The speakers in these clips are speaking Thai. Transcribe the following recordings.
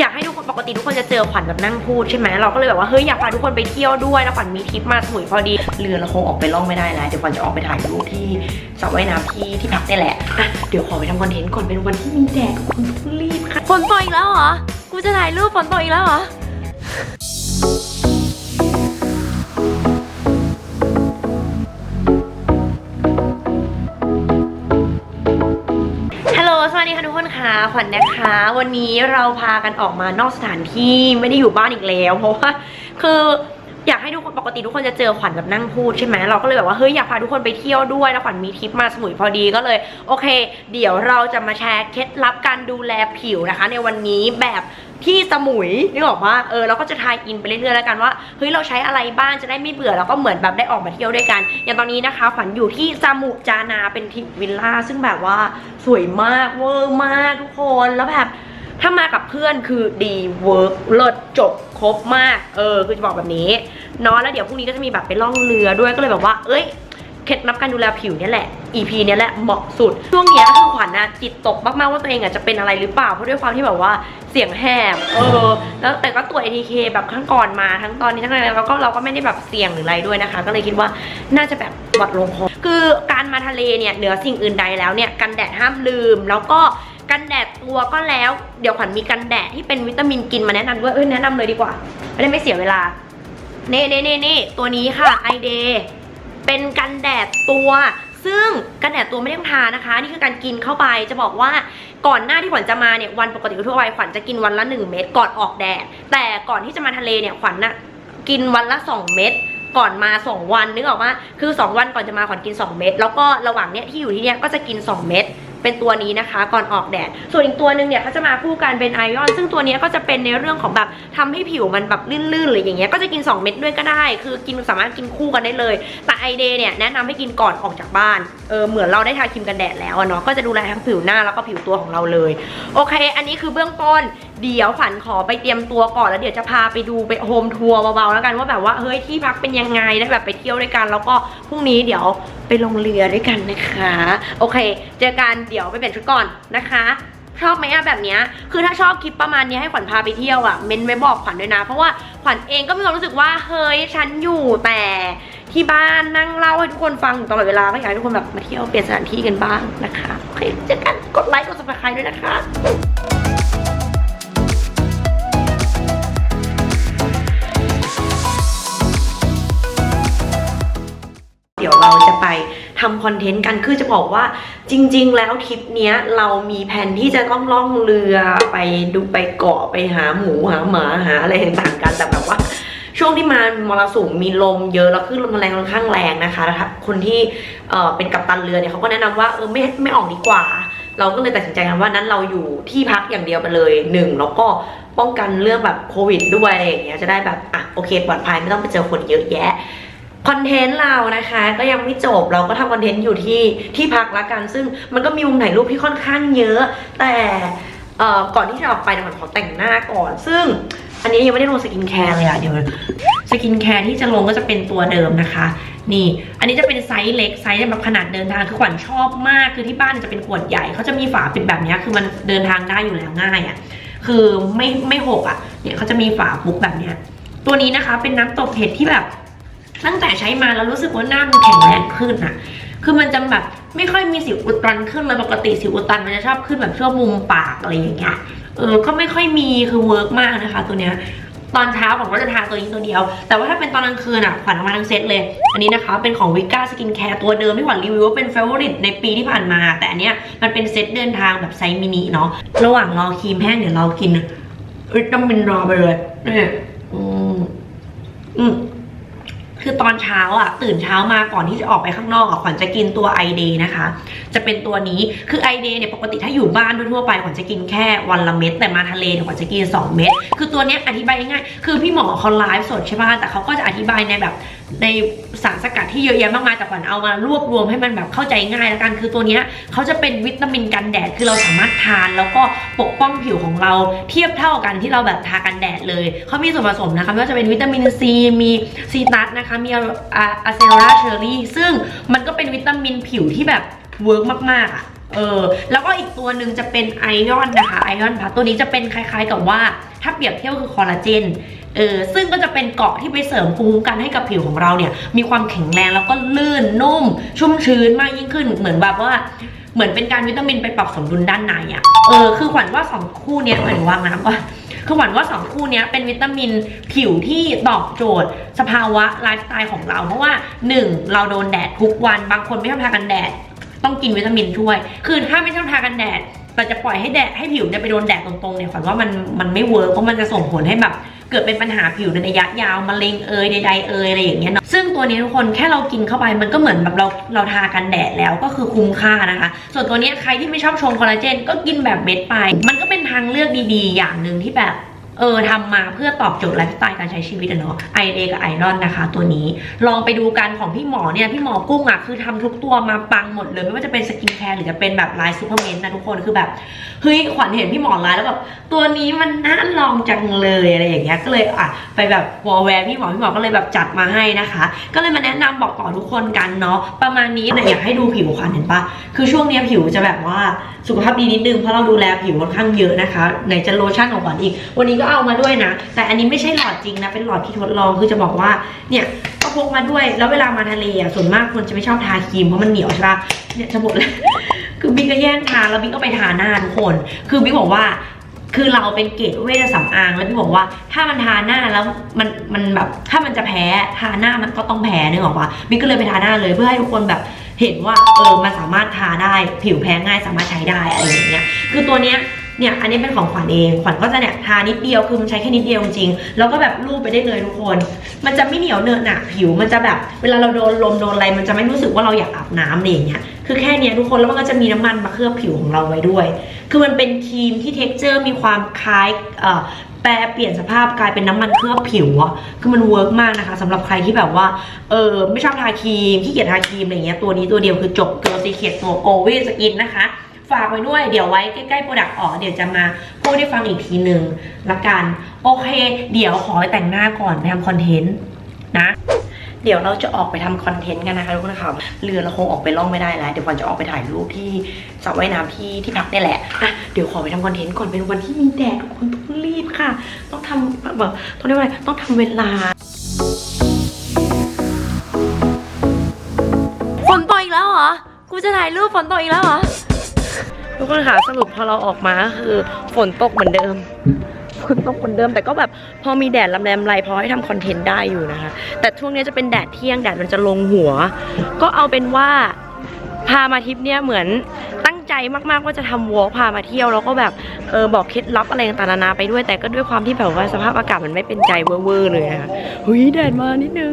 อยากให้ทุกคนปกติทุกคนจะเจอขวัญแบบนั่งพูดใช่ไหมเราก็เลยแบบว่าเฮ้ยอยากพาทุกคนไปเที่ยวด้วยแล้วขวัญมีทริปมาสมุยพอดี เรือเราคงออกไปล่องไม่ได้แล้วเดี๋ยวขวัญจะออกไปถ่ายรูปที่สระว่ายน้ำที่ที่พักนี่แหละอะเดี๋ยวขอไปทำคอนเทนต์ก่อนเป็นวันที่มีแดดคุณต้องรีบค่ะฝนตกอีกแล้วเหรอกูจะถ่ายรูปฝนตกอีกแล้วเหรอ วัสดีค่ะคนค่ะขวัญนะคะ วันนี้เราพากันออกมานอกสถานที่ไม่ได้อยู่บ้านอีกแล้ว เพราะว่าคือ อยากให้ทุกคนปกติทุกคนจะเจอขวัญแบบนั่งพูดใช่ไหมเราก็เลยแบบว่าเฮ้ยอยากพาทุกคนไปเที่ยวด้วยแล้วขวัญมีทริปมาสมุยพอดีก็เลย โอเค เดี๋ยวเราจะมาแชร์เคล็ดลับการดูแลผิวนะคะ ในวันนี้แบบที่สมุยนึกออกว่าเออเราก็จะทายอินไปเรื่อยๆแล้วกันว่าเฮ้ยเราใช้อะไรบ้างจะได้ไม่เบื่อแล้วก็เหมือนแบบได้ออกมาเที่ยวด้วยกัน อย่างตอนนี้นะคะขวัญอยู่ที่สมุจานาเป็นทริปวิลล่าซึ่งแบบว่าสวยมากเวอร์มากทุกคนแล้วแบบ ถ้ามากับเพื่อนคือดีเวิร์กเลิศจบครบมาก เออ คือจะบอกแบบนี้เนาะแล้วเดี๋ยวพรุ่งนี้ก็จะมีแบบไปล่องเรือด้วยก็เลยแบบว่า เอ้ยเคล็ดลับการดูแลผิวเนี่ยแหละ EP เนี่ยแหละเหมาะสุด ช่วงเนี้ยคือขวัญนะจิตตกมากๆว่าตัวเองอะจะเป็นอะไรหรือเปล่า เพราะด้วยความที่แบบว่าเสียงแหบ เออ แล้วแต่ก็ตรวจ ATK แบบครั้งก่อนมาทั้งตอนนี้ทั้งอะไรแล้วก็เราก็ไม่ได้แบบเสี่ยงหรืออะไรด้วยนะคะ ก็เลยคิดว่าน่าจะแบบหวัดลงคอคือการมาทะเลเนี่ยเหนือสิ่งอื่นใดแล้วเนี่ยกันแดดห้ามลืมแล้วก็ กันแดดตัวก็แล้ว เดี๋ยวขวัญมีกันแดดที่เป็นวิตามินกินมาแนะนำด้วยเอ้ยแนะนำเลยดีกว่าไม่ได้ไม่เสียเวลาเน่เน่เน่เน่ตัวนี้ค่ะไอเดเป็นกันแดดตัว ซึ่งกันแดดตัวไม่ต้องทานะคะ นี่คือการกินเข้าไปจะบอกว่าก่อนหน้าที่ขวัญจะมาเนี่ยวันปกติทั่วไปขวัญจะกินวันละ 1 เม็ดก่อนออกแดด แต่ก่อนที่จะมาทะเลเนี่ยขวัญน่ะกินวันละ 2 เม็ดก่อนมา 2 วันนึกออกว่าคือ 2 วันก่อนจะมาขวัญกิน 2 เม็ดแล้วก็ระหว่างเนี้ยที่อยู่ที่เนี้ยก็จะกิน 2 เม็ด เป็นตัวนี้นะคะก่อนออกแดด ส่วนอีกตัวหนึ่งเนี่ยเขาจะมาคู่กันเป็นไอออน ซึ่งตัวนี้ก็จะเป็นในเรื่องของแบบทำให้ผิวมันแบบลื่นๆหรืออย่างเงี้ยก็จะกิน 2 เม็ดด้วยก็ได้ คือกินสามารถกินคู่กันได้เลย แต่ไอเดย์เนี่ยแนะนำให้กินก่อนออกจากบ้านเออเหมือนเราได้ทาครีมกันแดดแล้วอะเนาะก็จะดูแลทั้งผิวหน้าแล้วก็ผิวตัวของเราเลยโอเค อันนี้คือเบื้องต้น เดี๋ยวขวัญขอไปเตรียมตัวก่อนแล้วเดี๋ยวจะพาไปดูไปโฮมทัวร์เบาๆแล้วกันว่าแบบว่าเฮ้ยที่พักเป็นยังไงได้แบบไปเที่ยวด้วยกัน แล้วก็พรุ่งนี้เดี๋ยวไปลงเรือด้วยกันนะคะ โอเค เจอกันเดี๋ยวไปเปลี่ยนชุดก่อนนะคะชอบไหมอะแบบเนี้ย คือถ้าชอบคลิปประมาณนี้ให้ขวัญพาไปเที่ยวอะเมนไว้บอกขวัญด้วยนะ เพราะว่าขวัญเองก็มีความรู้สึกว่าเฮ้ยฉันอยู่แต่ที่บ้านนั่งเล่าให้ทุกคนฟังตลอดเวลาก็อยากให้ทุกคนแบบมาเที่ยวเปลี่ยนสถานที่กันบ้างนะคะ โอเคเจอกันกดไลค์กด subscribe ด้วยนะคะ เราจะไปทำคอนเทนต์กันคือจะบอกว่าจริง ๆ แล้วทริปเนี้ยเรามีแผนที่จะต้องล่องเรือไปดูไปเกาะไปหาหมูหาหมาหาอะไรต่างๆกันแต่แบบว่าช่วงที่มามรสุมมีลมเยอะแล้วคลื่นลมแรงค่อนข้างแรงนะคะคนที่เอ่อเป็นกัปตันเรือเนี่ยเขาก็แนะนำว่าเออไม่ไม่ออกดีกว่า เราก็เลยตัดสินใจกันว่านั้นเราอยู่ที่พักอย่างเดียวไปเลยหนึ่งแล้วก็ป้องกันเรื่องแบบโควิดด้วยอะไรอย่างเงี้ยจะได้แบบอะโอเคปลอดภัยไม่ต้องไปเจอคนเยอะแยะ คอนเทนต์เรานะคะ ก็ยังไม่จบเราก็ทำคอนเทนต์อยู่ที่ที่พักละกัน ซึ่งมันก็มีมุมถ่ายรูปที่ค่อนข้างเยอะ แต่ก่อนที่จะออกไปเนี่ยมันขอแต่งหน้าก่อน ซึ่งอันนี้ยังไม่ได้ลงสกินแคร์เลยอะเดี๋ยวสกินแคร์ที่จะลงก็จะเป็นตัวเดิมนะคะ นี่ อันนี้จะเป็นไซส์เล็กไซส์แบบขนาดเดินทางคือขวัญชอบมากคือที่บ้านจะเป็นขวดใหญ่เขาจะมีฝาปิดแบบนี้คือมันเดินทางได้อยู่แล้วง่ายอะคือไม่ไม่หกอะเนี่ยเขาจะมีฝาปุ๊กแบบเนี้ยตัวนี้นะคะเป็นน้ำตกเห็ดที่แบบ ตั้งแต่ใช้มาแล้วรู้สึกว่าหน้ามันแข็งแรงขึ้นอะคือมันจะแบบไม่ค่อยมีสิวอุดตันขึ้นเลยปกติสิวอุดตันมันจะชอบขึ้นแบบช่วงมุมปากอะไรอย่างเงี้ย เออ ก็ไม่ค่อยมีคือเวิร์กมากนะคะ ตัวเนี้ย ตอนเช้าผมก็จะทาตัวนี้ตัวเดียว แต่ว่าถ้าเป็นตอนกลางคืนอะขวัญเอามาทั้งเซตเลย อันนี้นะคะ เป็นของวิก้าสกินแคร์ตัวเดิมที่ขวัญรีวิวว่าเป็นเฟเวอริตในปีที่ผ่านมา แต่อันเนี้ยมันเป็นเซตเดินทางแบบไซส์มินิเนาะ ระหว่างรอครีมแห้งเดี๋ยวเรากินวิตามินรอไปเลยนี่อืมอืม คือตอนเช้าอะตื่นเช้ามาก่อนที่จะออกไปข้างนอกอะขวัญจะกินตัวไอเดนะคะ จะเป็นตัวนี้คือไอเดเนี่ยปกติถ้าอยู่บ้านทั่วไปขวัญจะกินแค่วันละเม็ดแต่มาทะเลเนี่ยขวัญจะกิน 2 เม็ดคือตัวเนี้ยอธิบายง่ายคือพี่หมอเขาไลฟ์สดใช่ป่ะแต่เขาก็จะอธิบายในแบบ ในสารสกัดที่เยอะแยะมากมายแต่ขวัญเอามารวบรวมให้มันแบบเข้าใจง่ายแล้วกันคือตัวนี้เขาจะเป็นวิตามินกันแดดคือเราสามารถทานแล้วก็ปกป้องผิวของเราเทียบเท่ากันที่เราแบบทากันแดดเลยเขามีส่วนผสมนะคะไม่ว่าจะเป็นวิตามินซีมีซีตัสนะคะมีอะอะเซโรลาเชอรี่ซึ่งมันก็เป็นวิตามินผิวที่แบบเวิร์กมากๆอะเออแล้วก็อีกตัวหนึ่งจะเป็นไอออนนะคะไอออนพัทตัวนี้จะเป็นคล้ายๆกับว่าถ้าเปรียบเทียบคือคอลลาเจน เออซึ่งก็จะเป็นเกาะที่ไปเสริมภูมิคุ้มกันให้กับผิวของเราเนี่ย มีความแข็งแรงแล้วก็ลื่นนุ่ม ชุ่มชื้นมากยิ่งขึ้น เหมือนแบบว่าเหมือนเป็นการวิตามินไปปรับสมดุลด้านในอะ่ะเออคือขวัญว่าสองคู่เนี้ยเหมือนวางน้ำก่อนคือหวัญว่าสองคู่นี้เป็นวิตามินผิวที่ตอบโจทย์ สภาวะไลฟ์สไตล์ของเรา เพราะว่าหนึ่งเราโดนแดดทุกวัน บางคนไม่ชอบทากันแดด ต้องกินวิตามินช่วย คือถ้าไม่ชอบทากันแดดเราจะปล่อยให้แดดให้ผิวเนี่ยไปโดนแดดตรงๆเนี่ยขวัญว่ามันมันไม่เวิร์กเพราะมันจะส่งผลให้แบบ เกิดเป็นปัญหาผิวในระยะยาวมะเร็งเอยใดๆเอยอะไรอย่างเงี้ยเนาะซึ่งตัวนี้ทุกคนแค่เรากินเข้าไปมันก็เหมือนแบบเราเราทากันแดดแล้วก็คือคุ้มค่านะคะ ส่วนตัวนี้ใครที่ไม่ชอบชงคอลลาเจนก็กินแบบเม็ดไป มันก็เป็นทางเลือกดีๆ อย่างหนึ่งที่แบบ เออทำมาเพื่อตอบโจทย์ไลฟ์สไตล์การใช้ชีวิตเนาะไอเดกับไอรอนนะคะ ตัวนี้ลองไปดูกันของพี่หมอเนี่ยพี่หมอกุ้งอะคือทำทุกตัวมาปังหมดเลย ไม่ว่าจะเป็นสกินแคร์หรือจะเป็นแบบไลน์ซูเปอร์เมนต์นะทุกคนคือแบบเฮ้ยขวัญเห็นพี่หมอไลน์แล้วแบบตัวนี้มันน่าลองจังเลยอะไรอย่างเงี้ยก็เลยอะไปแบบวอลแวร์พี่หมอพี่หมอก็เลยแบบจัดมาให้นะคะ ก็เลยมาแนะนำบอกต่อทุกคนกันเนาะประมาณนี้เนี่ยอยากให้ดูผิวขวัญเห็นปะคือช่วงนี้ผิวจะแบบว่าสุขภาพดีนิดนึงเพราะเราดูแลผิวค่อนข้างเยอะนะคะไหนจะโลชั่นของขวัญอีก วันนี้ก็เอามาด้วยนะ แต่อันนี้ไม่ใช่หลอดจริงนะเป็นหลอดที่ทดลองคือจะบอกว่าเนี่ยก็พกมาด้วยแล้วเวลามาทะเลอะส่วนมากคนจะไม่ชอบทาครีมเพราะมันเหนียวใช่ปะเนี่ยจะหมดแล้วคือบิ๊กก็แย่งทาแล้วบิ๊กก็ไปทาหน้าทุกคน คือบิ๊กบอกว่า คือเราเป็นเกตเวชสำอางแล้วพี่บอกว่าถ้ามันทาหน้าแล้วมันมันแบบถ้ามันจะแพ้ทาหน้ามันก็ต้องแพ้นึกออกปะมิกก็เลยไปทาหน้าเลยเพื่อให้ทุกคนแบบเห็นว่าเออมันสามารถทาได้ผิวแพ้ง่ายสามารถใช้ได้อะไรอย่างเงี้ยคือตัวเนี้ยเนี่ยอันนี้เป็นของขวัญเองขวัญก็จะเนี่ยทานิดเดียวคือมันใช้แค่นิดเดียวจริงแล้วก็แบบลูบไปได้เลยทุกคน มันจะไม่เหนียวเนอะหนะผิว มันจะแบบ เวลาเราโดนลมโดนอะไร มันจะไม่รู้สึกว่าเราอยากอาบน้ำอะไรอย่างเงี้ย คือแค่เนี้ยทุกคนแล้วมันก็จะมีน้ำมันมาเคลือบผิวของเราไว้ด้วย คือมันเป็นครีมที่เท็กเจอร์มีความคล้ายเอ่อแปลเปลี่ยนสภาพกลายเป็นน้ำมันเคลือบผิวอะคือมันเวิร์กมากนะคะสำหรับใครที่แบบว่า เออไม่ชอบทาครีมขี้เกียจทาครีมอะไรเงี้ย ตัวนี้ตัวเดียวคือจบเกิร์ลซีเคทตัวโกวีสกินนะคะ ฝากไว้ด้วย เดี๋ยวไว้ใกล้ๆโปรดักต์ออกเดี๋ยวจะมาพูดให้ฟังอีกทีหนึ่งละกัน โอเค เดี๋ยวขอไปแต่งหน้าก่อนไปทำคอนเทนต์นะเดี๋ยวเราจะออกไปทำคอนเทนต์กันนะคะทุกคนค่ะเรือเราคงออกไปล่องไม่ได้แล้ว เดี๋ยววันจะออกไปถ่ายรูปที่สระว่ายน้ำที่ที่พักนี่แหละอะเดี๋ยวขอไปทำคอนเทนต์ก่อนเป็นวันที่มีแดดทุกคนต้องรีบค่ะ ต้องทำแบบต้องเรียกว่าอะไรต้องทำเวลาฝนตกอีกแล้วเหรอ กูจะถ่ายรูปฝนตกอีกแล้วเหรอ ทุกคนค่ะสรุปพอเราออกมาก็คือฝนตกเหมือนเดิมฝนตกเหมือนเดิมแต่ก็แบบพอมีแดดลำแรมไรพอให้ทำคอนเทนต์ได้อยู่นะคะ แต่ช่วงนี้จะเป็นแดดเที่ยงแดดมันจะลงหัว ก็เอาเป็นว่าพามาทริปเนี้ยเหมือนตั้งใจมากๆว่าจะทำวอล์กพามาเที่ยวแล้วก็แบบเออบอกเคล็ดลับอะไรต่างๆนานาไปด้วยแต่ก็ด้วยความที่แบบว่าสภาพอากาศมันไม่เป็นใจเวอร์เลยอะเฮ้ยแดดมานิดนึง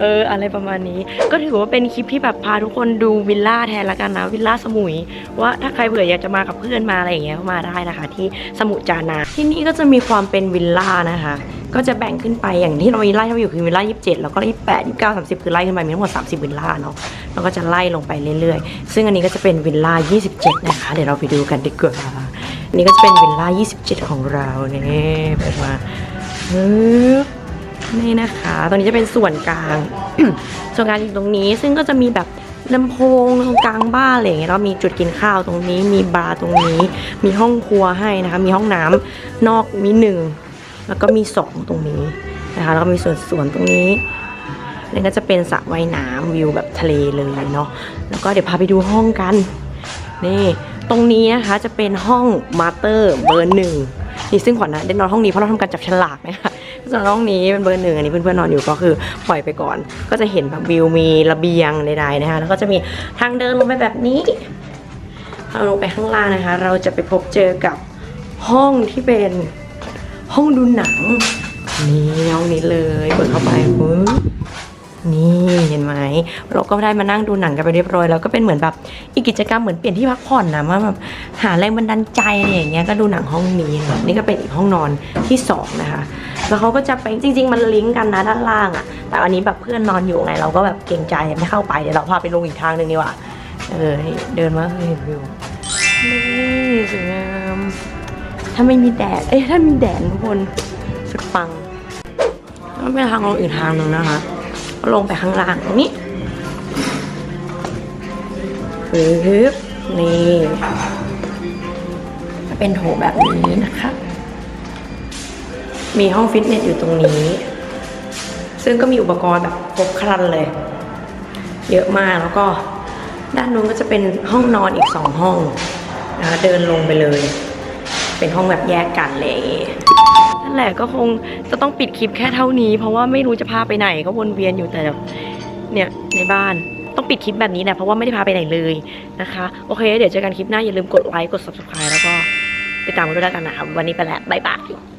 เอออะไรประมาณนี้ ก็ถือว่าเป็นคลิปที่แบบพาทุกคนดูวิลล่าแทนละกันนะวิลล่าสมุย ว่าถ้าใครเผื่ออยากจะมากับเพื่อนมาอะไรอย่างเงี้ยมาได้นะคะ ที่สมุจานาที่นี่ก็จะมีความเป็นวิลล่านะคะ ก็จะแบ่งขึ้นไปอย่างที่เรามีไล่ที่เราอยู่คือวิลล่า27 แล้วก็28 29 30 คือไล่ขึ้นไปมีทั้งหมด 30 วิลล่าเนาะแล้วก็จะไล่ลงไปเรื่อยๆ ซึ่งอันนี้ก็จะเป็นวิลล่า27 นะคะ เดี๋ยวเราไปดูกันดีกว่าอันนี้ก็จะเป็นวิลล่า27 ของเราเนี่ยเปิดมาปึ๊บ นี่นะคะ ตรงนี้จะเป็นส่วนกลาง ส่วนกลางอยู่ตรงนี้ ซึ่งก็จะมีแบบลำโพงตรงกลางบ้านอะไรอย่างเงี้ยแล้วมีจุดกินข้าวตรงนี้ มีบาร์ตรงนี้ มีห้องครัวให้นะคะ มีห้องน้ำนอกมีหนึ่งแล้วก็มีสองตรงนี้นะคะ แล้วก็มีส่วนสวนตรงนี้นี่ก็จะเป็นสระว่ายน้ำวิวแบบทะเลเลยเนาะ แล้วก็เดี๋ยวพาไปดูห้องกัน นี่ ตรงนี้นะคะจะเป็นห้องมาสเตอร์เบอร์หนึ่งนี่ซึ่งขวัญนะได้นอนห้องนี้เพราะเราทำการจับฉลากนะคะ ส่วนห้องนี้เป็นเบอร์หนึ่งอันนี้เพื่อนๆนอนอยู่ก็คือปล่อยไปก่อน ก็จะเห็นแบบวิวมีระเบียงใดๆนะคะ แล้วก็จะมีทางเดินลงไปแบบนี้เราลงไปข้างล่างนะคะ เราจะไปพบเจอกับห้องที่เป็นห้องดูหนังนี่ห้องนี้เลยเปิดเข้าไปปึ๊บ นี่เห็นไหมเราก็ได้มานั่งดูหนังกันไปเรียบร้อยแล้วก็เป็นเหมือนแบบอีกกิจกรรมเหมือนเปลี่ยนที่พักผ่อนนะว่าแบบหาแรงบันดาลใจอะไรอย่างเงี้ยก็ดูหนังห้องนี้นะนี่ก็เป็นอีกห้องนอนที่สองนะคะแล้วเขาก็จะไปจริง ๆ มันลิงก์กันนะด้านล่างอะ่ะแต่อันนี้แบบเพื่อนนอนอยู่ไง เราก็แบบเกรงใจไม่เข้าไปเดี๋ยวเราพาไปลงอีกทางหนึ่งดีกว่าเออเดินมาเฮ้ยวิวนี่สวยงามถ้าไม่มีแดดเอ้ยถ้ามีแดดทุกคนสุดปังแล้วเป็นทางลงอีกทางหนึ่งนะคะ ก็ลงไปข้างล่างตรงนี้ปึ๊บนี่จะเป็นโถแบบนี้นะคะ มีห้องฟิตเนสอยู่ตรงนี้ ซึ่งก็มีอุปกรณ์แบบครบครันเลย เยอะมากแล้วก็ด้านนู้นก็จะเป็นห้องนอนอีกสองห้องนะคะเดินลงไปเลย เป็นห้องแบบแยกกันเลย นั่นแหละก็คงจะต้องปิดคลิปแค่เท่านี้ เพราะว่าไม่รู้จะพาไปไหนก็วนเวียนอยู่แต่เนี่ยในบ้านต้องปิดคลิปแบบนี้แหละเพราะว่าไม่ได้พาไปไหนเลยนะคะ โอเค เดี๋ยวเจอกันคลิปหน้าอย่าลืมกดไลค์กด subscribe แล้วก็ติดตามกันด้วยแล้วกันนะครับวันนี้ไปแล้วบ๊ายบาย